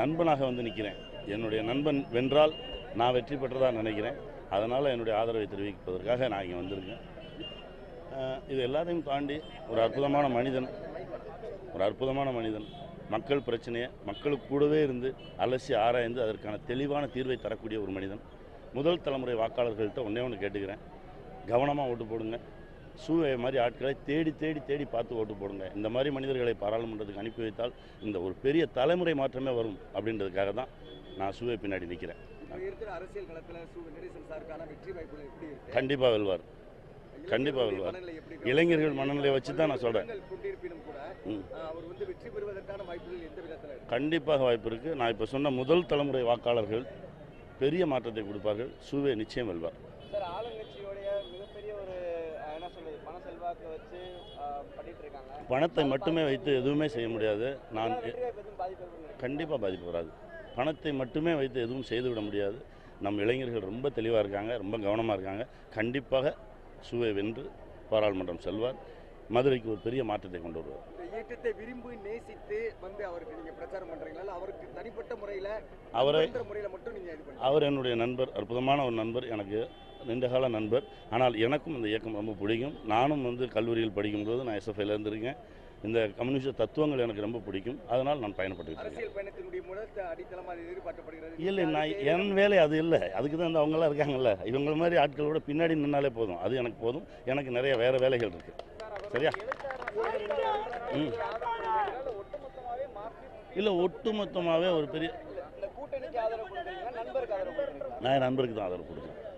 நண்பனாக வந்து நிற்கிறேன் என்னுடைய நண்பன் வென்றால் நான் வெற்றி பெற்றதாக நினைக்கிறேன். அதனால் என்னுடைய ஆதரவை தெரிவிப்பதற்காக நான் இங்கே வந்திருக்கேன். இது எல்லாத்தையும் தாண்டி ஒரு அற்புதமான மனிதன். ஒரு அற்புதமான மனிதன். மக்கள் பிரச்சனையை மக்களுக்கு கூடவே இருந்து அலசி ஆராய்ந்து அதற்கான தெளிவான தீர்வை தரக்கூடிய ஒரு மனிதன். முதல் தலைமுறை வாக்காளர்கள்ட்ட ஒன்றே ஒன்று கேட்டுக்கிறேன். கவனமாக ஓட்டு போடுங்க. சூவை மாதிரி ஆட்களை தேடி தேடி தேடி பார்த்து ஓட்டு போடுங்க. இந்த மாதிரி மனிதர்களை பாராளுமன்றத்துக்கு அனுப்பி வைத்தால் இந்த ஒரு பெரிய தலைமுறை மாற்றமே வரும் அப்படின்றதுக்காக தான் நான் சூவை பின்னாடி நிற்கிறேன் கண்டிப்பாக வெல்வார் கண்டிப்பா இளைஞர்களுடைய வெல்வார். இளைஞர்கள் மனநிலையை வச்சு தான் நான் சொல்கிறேன் கண்டிப்பாக வாய்ப்பு இருக்குது நான் இப்போ சொன்ன முதல் தலைமுறை வாக்காளர்கள் பெரிய மாற்றத்தை கொடுப்பார்கள். சூவே நிச்சயம் வெல்வார். பணத்தை மட்டுமே வைத்து எதுவுமே செய்ய முடியாது. நான்? கண்டிப்பாக பாதிப்பு வராது. பணத்தை மட்டுமே வைத்து எதுவும் செய்துவிட முடியாது. நம் இளைஞர்கள் ரொம்ப தெளிவாக இருக்காங்க ரொம்ப கவனமாக இருக்காங்க. கண்டிப்பாக சுவை வென்று பாராளுமன்றம் செல்வார். மதுரைக்கு ஒரு பெரிய மாற்றத்தை கொண்டு வருவார். இயக்கத்தை விரும்பி நேசித்து வந்து அவருக்கு நீங்க பிரச்சாரம் பண்றீங்களா? அவருக்கு தனிப்பட்ட முறையில அவரை முறையில மட்டும் நீங்க அவர் என்னுடைய நண்பர் அற்புதமான ஒரு நண்பர். எனக்கு நீண்டகால நண்பர். ஆனால் எனக்கும் இந்த இயக்கம் ரொம்ப பிடிக்கும். நானும் வந்து கல்லூரியில் படிக்கும்போது நான் எஸ்எஃப்ஐல இருந்திருக்கேன். இந்த கம்யூனிஸ்ட் தத்துவங்கள் எனக்கு ரொம்ப பிடிக்கும். அதனால் நான் பயணப்பட்டு இல்லை நான் என் வேலை அது இல்லை. அதுக்கு தான் இந்த அவங்களாம் இருக்காங்கல்ல. இவங்க மாதிரி ஆட்களோட பின்னாடி நின்னாலே போதும். அது எனக்கு போதும். எனக்கு நிறைய வேறு வேலைகள் இருக்குது சரியா? ம். இல்லை ஒட்டுமொத்தமாகவே ஒரு பெரிய நான் நண்பருக்கு தான் ஆதரவு கொடுக்குறேன்.